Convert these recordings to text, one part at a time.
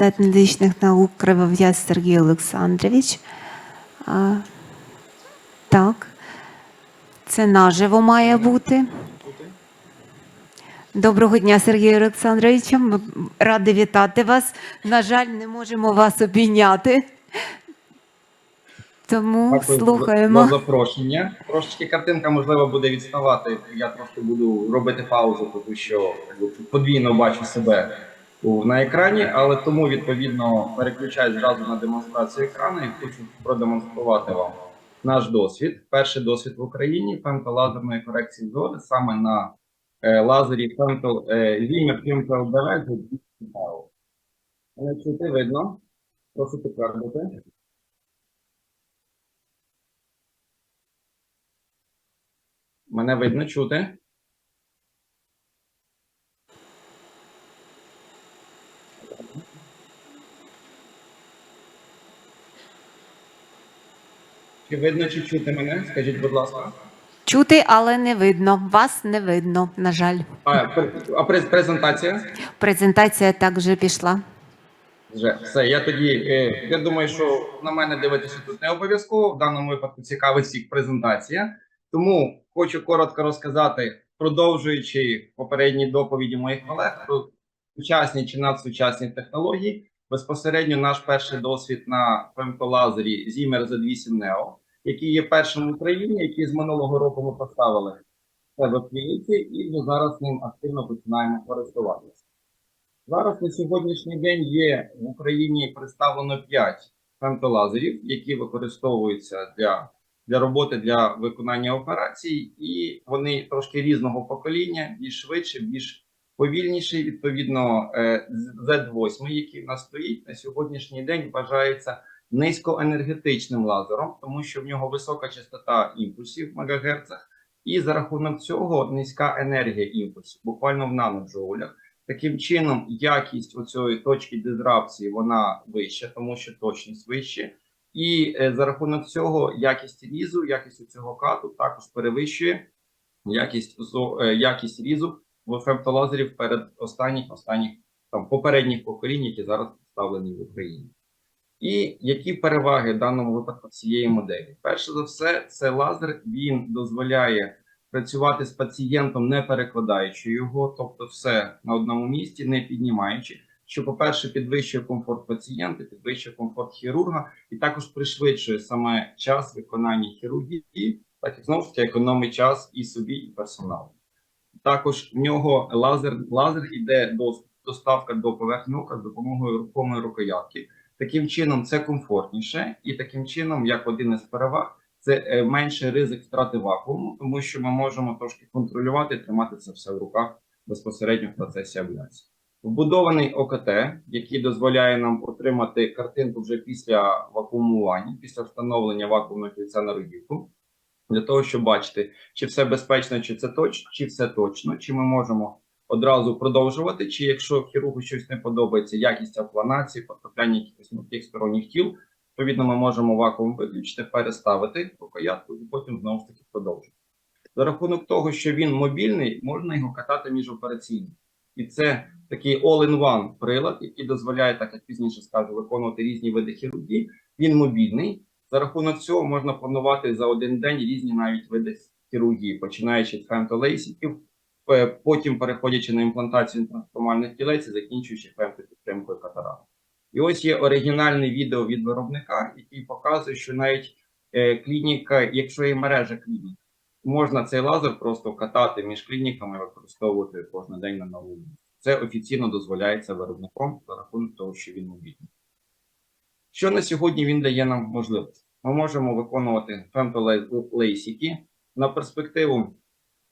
кандидат медичних наук Кривов'яз Сергій Олександрович. А, так, це наживо має бути. Доброго дня, Сергію Олександровичу. Ми раді вітати вас. На жаль, не можемо вас обійняти. Тому Дякую слухаємо. за запрошення. Трошечки картинка, можливо, буде відставати. Я трошки буду робити паузу, тому що подвійно бачу себе на екрані, але тому відповідно переключаюсь зразу на демонстрацію екрану і хочу продемонструвати вам наш досвід. Перший досвід в Україні фемтолазерної корекції зору саме на е, лазері фемтол е, Femtol Direct від Мене чути видно? Прошу підтвердити. Мене видно чути. Чи видно, чи чути мене? Скажіть, будь ласка. Чути, але не видно. Вас не видно, на жаль. А, а презентація? Презентація також пішла. Вже все. Я тоді е, я думаю, що на мене дивитися тут не обов'язково. В даному випадку цікавить всіх презентація. Тому хочу коротко розказати, продовжуючи попередні доповіді моїх колег про сучасні чи надсучасні технології. Безпосередньо наш перший досвід на фемтолазері Zimmer Z8 Neo, який є першим в Україні, який з минулого року ми поставили себе в клініці, і вже зараз ним активно починаємо користуватися. Зараз на сьогоднішній день є в Україні представлено 5 фемтолазерів, які використовуються для, для роботи для виконання операцій, і вони трошки різного покоління, більш швидше, більш повільніший. Відповідно, е, Z8, який в нас стоїть на сьогоднішній день, вважається низькоенергетичним лазером, тому що в нього висока частота імпульсів в мегагерцах, і за рахунок цього низька енергія імпульсів, буквально в наноджоулях. Таким чином, якість оцієї точки дизрапції вона вища, тому що точність вища. І е, за рахунок цього якість різу, якість цього кату також перевищує якість е, якість різу в фемтолазерів перед останніх останніх там попередніх поколінь, які зараз представлені в Україні. І які переваги в даному випадку цієї моделі? Перше за все, це лазер він дозволяє працювати з пацієнтом, не перекладаючи його, тобто все на одному місці, не піднімаючи. Що, по-перше, підвищує комфорт пацієнта, підвищує комфорт хірурга і також пришвидшує саме час виконання хірургії, так і знову ж таки економить час і собі, і персоналу. Також в нього лазер, лазер іде до доставка до поверхні ока з допомогою рухомої рукоятки. Таким чином, це комфортніше, і таким чином, як один із переваг, це е, менший ризик втрати вакууму, тому що ми можемо трошки контролювати, тримати це все в руках безпосередньо в процесі абляції. Вбудований ОКТ, який дозволяє нам отримати картинку вже після вакуумування, після встановлення вакуумного кільця на рогівку, для того, щоб бачити, чи все безпечно, чи це точно, чи все точно, чи ми можемо одразу продовжувати, чи якщо хірургу щось не подобається, якість апланації, потрапляння якихось м'яких сторонніх тіл, відповідно, ми можемо вакуум виключити, переставити рукоятку і потім знову ж таки продовжити. За рахунок того, що він мобільний, можна його катати міжопераційно. І це такий all-in-one прилад, який дозволяє, так як пізніше скажу, виконувати різні види хірургії. Він мобільний. За рахунок цього можна планувати за один день різні навіть види хірургії, починаючи з фемтолейсиків, е, потім переходячи на імплантацію трансформальних тілець, і закінчуючи фемтопідтримкою катаракту. І ось є оригінальне відео від виробника, який показує, що навіть е, клініка, якщо є мережа клінік, можна цей лазер просто катати між клініками, використовувати кожен день на новому. Це офіційно дозволяється виробником за рахунок того, що він мобільний. Що на сьогодні він дає нам можливість? Ми можемо виконувати фемтолейсики. На перспективу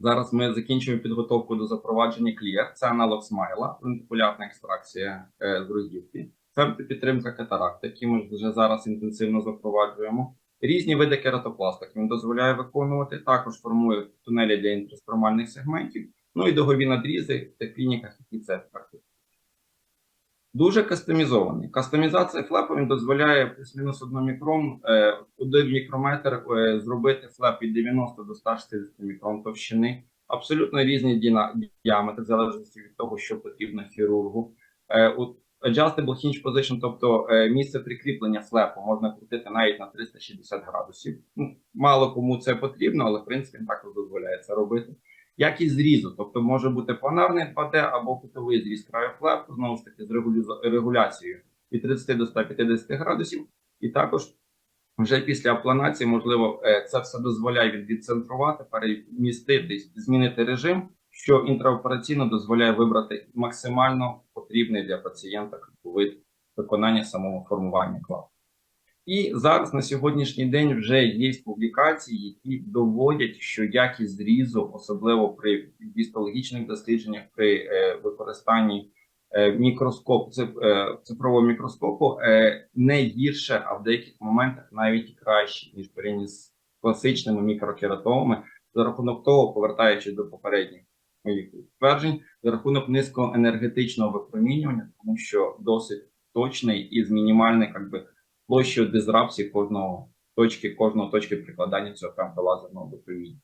зараз ми закінчуємо підготовку до запровадження Clear. Це аналог смайла, лентикулярна екстракція е, з розділки. Фемтопідтримка катаракти, які ми вже зараз інтенсивно запроваджуємо. Різні види кератопластик він дозволяє виконувати. Також формує тунелі для інтрастромальних сегментів. Ну і догові надрізи в тих клініках, які це практикують. Дуже кастомізований. Кастомізація флепу він дозволяє плюс-мінус 1 мікрон, е, 1 мікрометр е, зробити флеп від 90 до 160 мікрон товщини. Абсолютно різні діаметри, в залежності від того, що потрібно хірургу. Е, Adjustable hinge position, тобто місце прикріплення флепу можна крутити навіть на 360 градусів. Ну, мало кому це потрібно, але в принципі він також дозволяє це робити. Якість зрізу, тобто може бути планарний 2D або кутовий зріз краю флепу, знову ж таки з регуляцією від 30 до 150 градусів. І також вже після апланації, можливо, е, це все дозволяє відцентрувати, переміститись, змінити режим, що інтраопераційно дозволяє вибрати максимально потрібний для пацієнта вид виконання самого формування клапу. І зараз на сьогоднішній день вже є публікації, які доводять, що якість зрізу, особливо при гістологічних дослідженнях, при е, використанні е, мікроскоп, е, цифрового мікроскопу, не гірше, а в деяких моментах навіть краще, ніж порівняно з класичними мікрокератомами, за рахунок того, повертаючись до попередніх моїх тверджень, за рахунок низького енергетичного випромінювання, тому що досить точний і з мінімальною как би, площею дизрапції кожного точки, кожного точки прикладання цього фемтолазерного випроміння.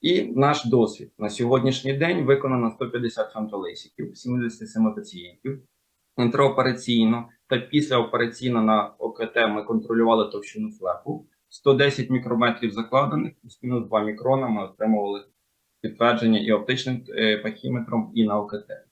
І наш досвід на сьогоднішній день виконано 150 фемтолейсиків, 77 пацієнтів. Інтраопераційно та післяопераційно на ОКТ ми контролювали товщину флепу. 110 мікрометрів закладених, плюс-мінус 2 мікрона ми отримували підтвердження і оптичним е, пахіметром, і на ОКТ.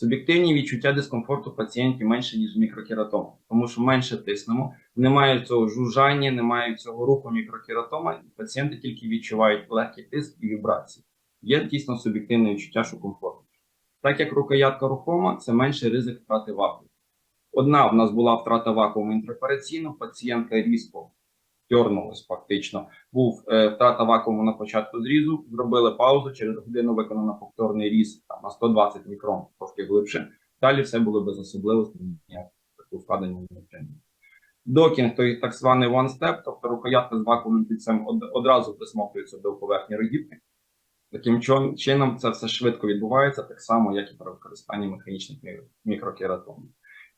Суб'єктивні відчуття дискомфорту пацієнтів менше, ніж мікрокератома, тому що менше тиснемо, немає цього жужжання, немає цього руху мікрокератома, і пацієнти тільки відчувають легкий тиск і вібрації. Є дійсно суб'єктивне відчуття, що комфортно. Так як рукоятка рухома, це менший ризик втрати вакууму. Одна в нас була втрата вакууму інтраопераційно, пацієнтка різко дьорнулась фактично. Був е, втрата вакууму на початку зрізу, зробили паузу, через годину виконано повторний різ там, на 120 мікрон, трошки глибше. Далі все було без особливостей, ніяких ускладнень не отримали. Докінг, той так званий one step, тобто рукоятка з вакуумним підцем од- одразу присмоктується до поверхні рогівки. Таким чином це все швидко відбувається, так само, як і при використанні механічних мі- мікрокератомів.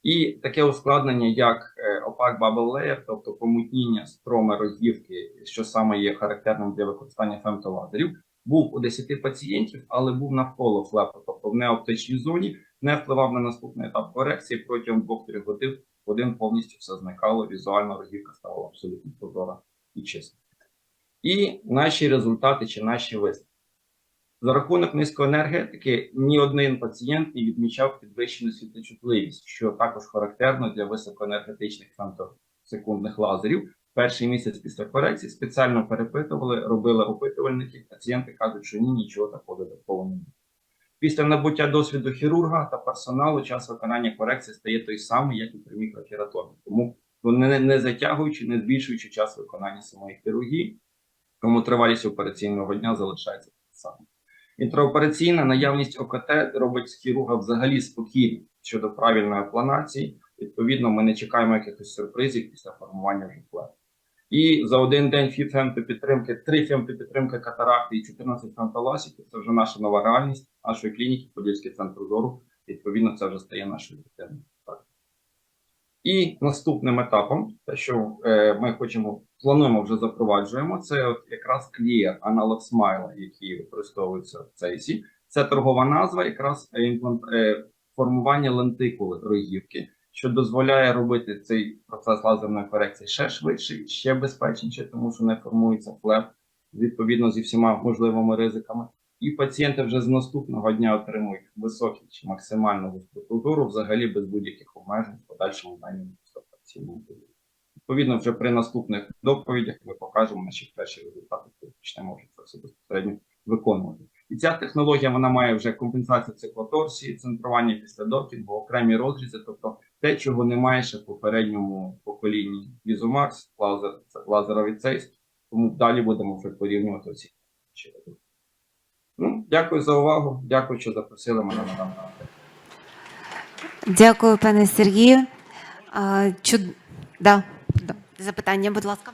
І таке ускладнення, як е, opaque bubble layer, тобто помутніння строми розгівки, що саме є характерним для використання фемтолазерів, був у 10 пацієнтів, але був навколо флепу, тобто в неоптичній зоні, не впливав на наступний етап корекції протягом 2-3 годин. Годин повністю все зникало, візуально розгівка ставала абсолютно прозора і чиста. І наші результати чи наші висновки. За рахунок низької енергетики ні один пацієнт не відмічав підвищену світлочутливість, що також характерно для високоенергетичних фемтосекундних лазерів. Перший місяць після корекції спеціально перепитували, робили опитувальники. Пацієнти кажуть, що ні, нічого такого додаткового немає. Після набуття досвіду хірурга та персоналу час виконання корекції стає той самий, як і при мікрокератомі. Тому не, не затягуючи, не збільшуючи час виконання самої хірургії, тому тривалість операційного дня залишається так само. Інтраопераційна наявність ОКТ робить хірурга взагалі спокійним щодо правильної планації. Відповідно, ми не чекаємо якихось сюрпризів після формування вже. І за один день фі- фемтопідтримки, три фемтопідтримки катаракти і 14 фемтоласіків це вже наша нова реальність нашої клініки, Подільський центр зору. Відповідно, це вже стає нашою дитиною. І наступним етапом, те, що е, ми хочемо, плануємо вже запроваджуємо, це от якраз Clear, аналог смайла, який використовується в цейсі. Це торгова назва, якраз е, е, формування лентикули рогівки, що дозволяє робити цей процес лазерної корекції ще швидше, ще безпечніше, тому що не формується флеп відповідно зі всіма можливими ризиками. І пацієнти вже з наступного дня отримують високу чи максимальну гостроту взагалі без будь-яких обмежень в подальшому дані операційному періоді. Відповідно, вже при наступних доповідях ми покажемо наші перші результати, коли почнемо вже це все безпосередньо виконувати. І ця технологія вона має вже компенсацію циклоторсії, центрування після докінгу, окремі розрізи, тобто те, чого немає ще в попередньому поколінні Візумакс, лазер, лазеровий цейс, тому далі будемо вже порівнювати оці. Ну, дякую за увагу. Дякую, що запросили мене на даний. Дякую, пане Сергію. А, чуд... да. да. Запитання, будь ласка.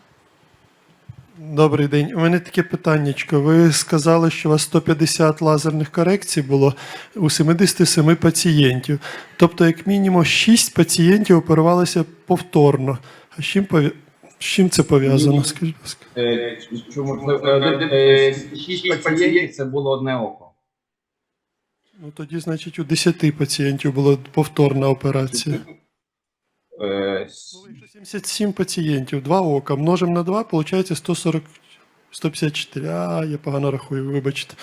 Добрий день. У мене таке питаннячко. Ви сказали, що у вас 150 лазерних корекцій було у 77 пацієнтів. Тобто, як мінімум, 6 пацієнтів оперувалися повторно. А з чим, пов'я- з чим це пов'язано? Скажіть, будь ласка. Е, Чому е, шість пацієнтів це було одне око. Ну тоді, значить, у 10 пацієнтів була повторна операція. Е, Ну, якщо 77 пацієнтів, два ока, множимо на 2, виходить 140, 154. А, я погано рахую, вибачте.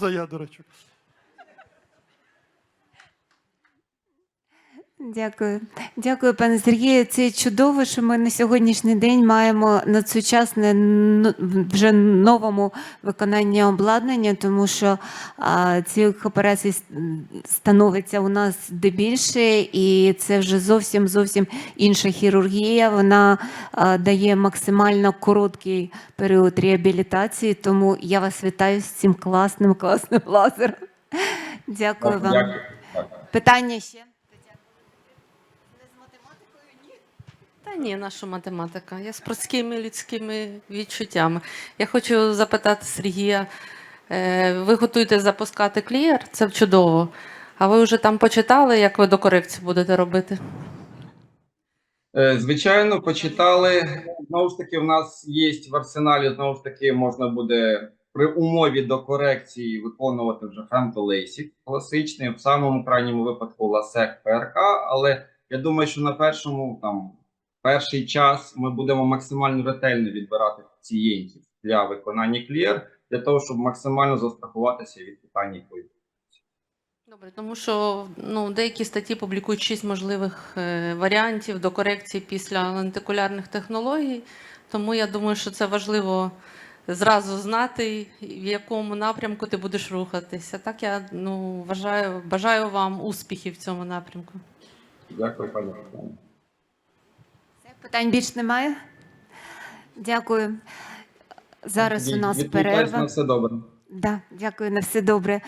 Це я дурачок. Дякую. Дякую, пане Сергію. Це чудово, що ми на сьогоднішній день маємо надсучасне ну, вже новому виконанні обладнання, тому що а, цих операцій становиться у нас дебільше, і це вже зовсім зовсім інша хірургія. Вона а, дає максимально короткий період реабілітації. Тому я вас вітаю з цим класним, класним лазером. Дякую вам. Дякую. Питання ще? Ні, наша математика. Я з простими людськими відчуттями. Я хочу запитати Сергія, е, ви готуєте запускати клієр, це чудово. А ви вже там почитали, як ви до корекції будете робити? Е, Звичайно, почитали. Знову ж таки, в нас є в арсеналі, знову ж таки, можна буде при умові до корекції виконувати вже фемтолейсік класичний, в самому крайньому випадку ласек ПРК, але я думаю, що на першому там перший час ми будемо максимально ретельно відбирати пацієнтів для виконання клієр, для того, щоб максимально застрахуватися від питань якої. Добре, тому що ну, деякі статті публікують шість можливих е, варіантів до корекції після лентикулярних технологій. Тому я думаю, що це важливо зразу знати, в якому напрямку ти будеш рухатися. Так я ну, вважаю, бажаю вам успіхів в цьому напрямку. Дякую, пані Питань більш немає? Дякую. Зараз у нас перерва. на все добре. Да, дякую на все добре.